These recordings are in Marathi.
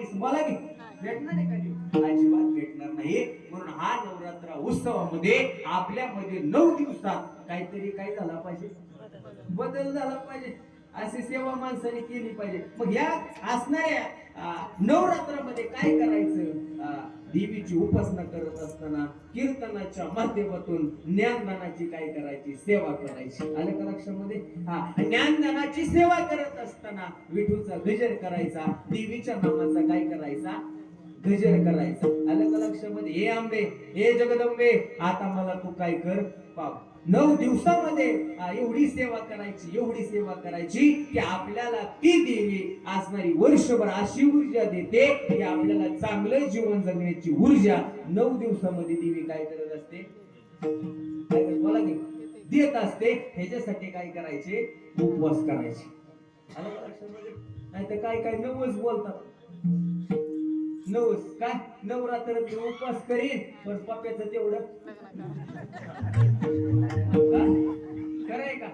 बाईस मला की भेटणार आहे का अजिबात भेटणार नाही. म्हणून हा नवरात्र उत्सवामध्ये आपल्यामध्ये नऊ दिवसात काहीतरी काय झाला पाहिजे? बदल झाला पाहिजे. अशी सेवा माणसाने केली पाहिजे. मग या असणाऱ्या नवरात्रामध्ये काय करायचं? देवीची उपासना करत असताना कीर्तनाच्या माध्यमातून ज्ञानदानाची काय करायची? सेवा करायची. आले का लक्षामध्ये हा. ज्ञानदानाची सेवा करत असताना विठूचा गजर करायचा देवीच्या नामाचा काय करायचा? गजर करायचा. आलं का लक्षामध्ये हे आंबे हे जगदंबे आता मला तू काय कर? पाप नऊ दिवसामध्ये एवढी सेवा करायची एवढी सेवा करायची की आपल्याला ती देवी असणारी वर्षभर अशी ऊर्जा देते की आपल्याला चांगलं जीवन जगण्याची ऊर्जा नऊ दिवसामध्ये देवी काय करत असते? बोला की देत असते. ह्याच्यासाठी काय करायचे? उपवास करायचे. नाही तर काय काय नवस बोलतात. नव काय? नवरात्र मी उपवास करीन पण पप्याचं तेवढं. का? खरंय का?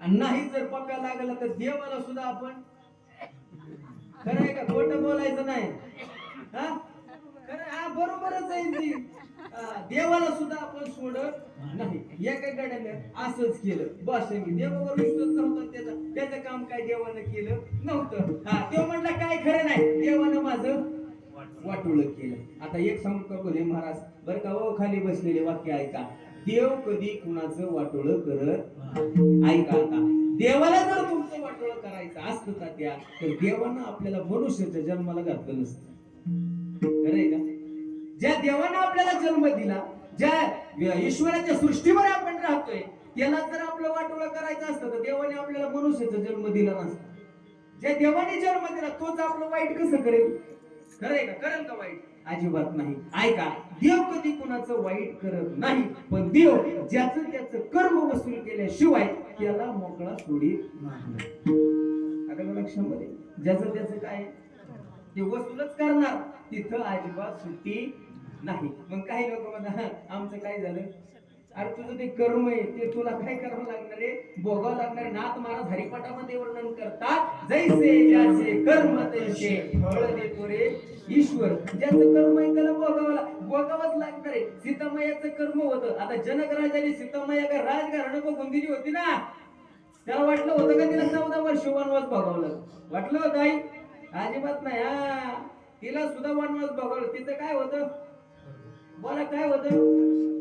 आणि नाही जर पप्या लागला तर देवाला सुद्धा आपण खरंय का? खोट बोलायचं नाही. हा? खरं हा बरोबरच आहे ती देवाला सुद्धा आपण सोडत नाही. एका गड्याने असंच केलं. बाशंगी देवावर विश्वास नव्हता त्याचा. त्याचं काम काय देवानं केलं नव्हतं. हा तो म्हटलं काय खरं नाही. देवानं माझं वाटोळ केलं. आता एक सांगू महाराज? बरं का ओ खाली बसलेले वाक्य ऐका. देव कधी कुणाचं वाटोळ करत ऐका आता. देवाला जर तुमचं वाटोळ करायचं असतं तात्या तर देवानं आपल्याला मनुष्याच्या जन्माला घातलं नसतं. खरंय का? ज्या देवानं आपल्याला जन्म दिला ज्या ईश्वराच्या सृष्टीवर आपण राहतोय त्याला जर आपलं वाटोळं करायचं असतं तर देवाने आपल्याला मनुष्याचा जन्म दिला नसता. ज्या देवाने जन्म दिला तोच आपलं वाईट कसं करेल? खरंय का? करेल का वाईट? अजिबात नाही. ऐका देव कधी कुणाचं वाईट करत नाही पण देव ज्याचं त्याचं कर्म वसूल केल्याशिवाय त्याला मोकळा सोडीत नाही. आता लक्षामध्ये. ज्याचं त्याचं काय? ते वसूलच करणार तिथं अजिबात सुट्टी नाही. मग काही लोक म्हणा आमचं काय झालं? अरे तुझं ते कर्म आहे ते तुला काय करावं लागणार आहे? भोगावं लागणार आहे. नाथ महाराज हरिपाठामध्ये वर्णन करतात जैसे ज्याचे कर्म तैसे फळ देतो रे ईश्वर. ज्याचं कर्म आहे त्याला भोगावं लाग- भोगावंच लागणार आहे. सीतामयाचं कर्म होतं. आता जनक राजाने सीतामया का राजकारण बघून दिली होती ना? त्याला वाटलं होतं का तिला चौदा वर्ष वनवास भोगावलं? वाटलं होतं आई? अजिबात नाही हा. तिला सुद्धा वनवास भोगावलं. तिचं काय होतं? बोला काय होतं?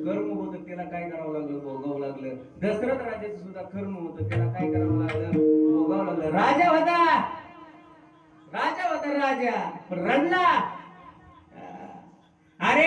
कर्म होत त्याला काय करावं लागलं? भोगावं लागलं. दशरथ राजाचं सुद्धा कर्म होत त्याला काय करावं लागलं? भोगावं लागलं. राजा होता! राजा होता राजा. रडला. अरे!